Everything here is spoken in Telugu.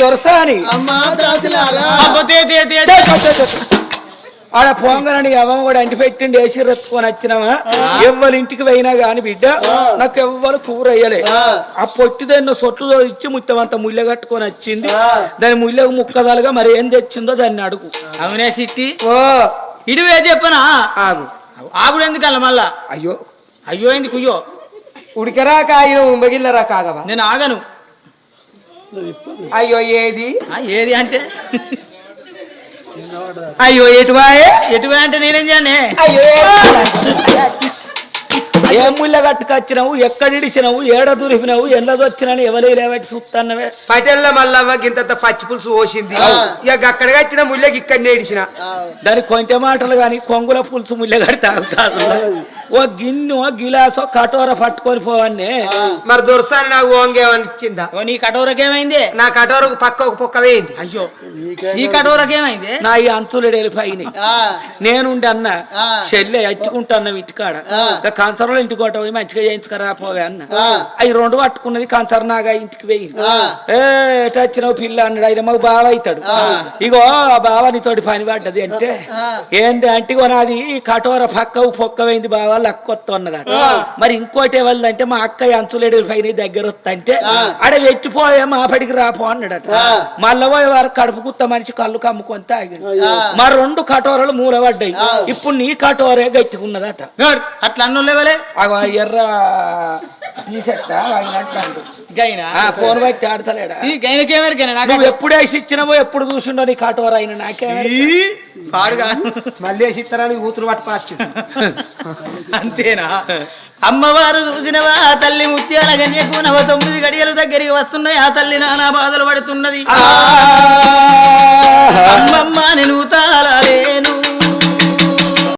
దొరసాని. ఆడ పొంగనని అవ్వం కూడా అంటి పెట్టిండి వేసి రత్తుకొని వచ్చినావా? ఎవ్వరి ఇంటికి పోయినా గాని బిడ్డ నాకు ఎవ్వరు కూర అయ్యలే ఆ పొట్టిదన్న సొట్లు ఇచ్చి ముత్తమంత ముళ్ళ కట్టుకొని వచ్చింది. దాని ముళ్ళకు ముక్కదాలుగా మరి ఏం తెచ్చిందో దాన్ని అడుగు. అవునే సిట్టి. ఓ. ఇడివే చెప్పనా? ఆగు. ఆగుడు ఎందుకల్ల మళ్ళా? అయ్యో. అయ్యో ఎందుకు? అయ్యో. ఉడికరా కాయను ఉమ్మగిల్లరా కాగవా? నేను ఆగను. అయ్యో ఏది? ఆ, ఏది అంటే? అయ్యో ఎటువాయే ఎటువే అంటే నేనేం చేయనే అయ్యో ఏ ముళ్ళ కట్టుకొచ్చినావు ఎక్కడ ఇడిచినావు ఏడ దురిపినావు ఎండది వచ్చినాను ఎవరు లేబట్టి చూస్తానవే పటెల్ల మల్లవ్వ గింత పచ్చి పులుసు పోసింది. ఇక అక్కడ కట్టిన ముళ్ళకి ఇక్కడ నేడిచిన దాని కొంచె మాటలు గాని కొంగుల పులుసు ముళ్ళ కట్టి తాగుతారు ఓ గిన్నె ఓ గిలాసో కటోర పట్టుకొని పోవన్నే. మరి దొరసాని నాకు ఓంగేమని ఇచ్చిందా ఓ, నీ కటోరకేమైంది? నా కటోరకు పక్క ఒక పొక్క వేయింది. అయ్యో ఈ కటోరకేమైంది? నా ఈ అంచులు వెళ్ళిపోయినాయి నేనుండి అన్న చెల్లె ఎత్తుకుంటాను ఇంటికాడ. కంచరంలో ఇంటికి కొట్ట పోయి మంచిగా చేయించుకరా పోవే అన్న. అవి రెండు పట్టుకున్నది కంచర నాగా ఇంటికి పోయి ఏ వచ్చినావు పిల్ల అన్నాడు. ఆయన మాకు బావ అవుతాడు. ఇగో ఆ బావ నీతోటి పని పడ్డది అంటే ఏంది అంటే నాది కటోర పక్క పొక్కవైంది బావ. లక్కొత్త ఉన్నదట. మరి ఇంకోటి ఎవరిదంటే మా అక్క అంచులేడు పైన దగ్గర వస్తంటే ఆడ పెట్టిపోయా మా పడికి రాపో అన్నాడట. మళ్ళా పోయే వారు కడుపు కుత్త మనిషి కళ్ళు కమ్ముకొని తాగిండు. మా రెండు కటోరలు మూలబడ్డాయి ఇప్పుడు నీ కటోరే గట్టికున్నదట అట్లా అన్ను లేవలే అగో ఆ ఎర్ర గైనా? ఫోన్ బట్టి ఆడతలేడా? ఈ నాకు నువ్వు ఎప్పుడు వేసి ఇచ్చినావో ఎప్పుడు చూసిండో నీ కటోర అయిన నాకే పాడుగా మళ్ళీ వేసి ఇస్తారని ఊతులు పట్టుకోవచ్చు అంతేనా? అమ్మవారు చూసినవా? ఆ తల్లి ముత్యాల గన్యకు నవ తొమ్మిది గడియలు దగ్గరికి వస్తున్నాయి. ఆ తల్లి నానా బాధలు పడుతున్నది. అమ్మమ్మ నిలువుతా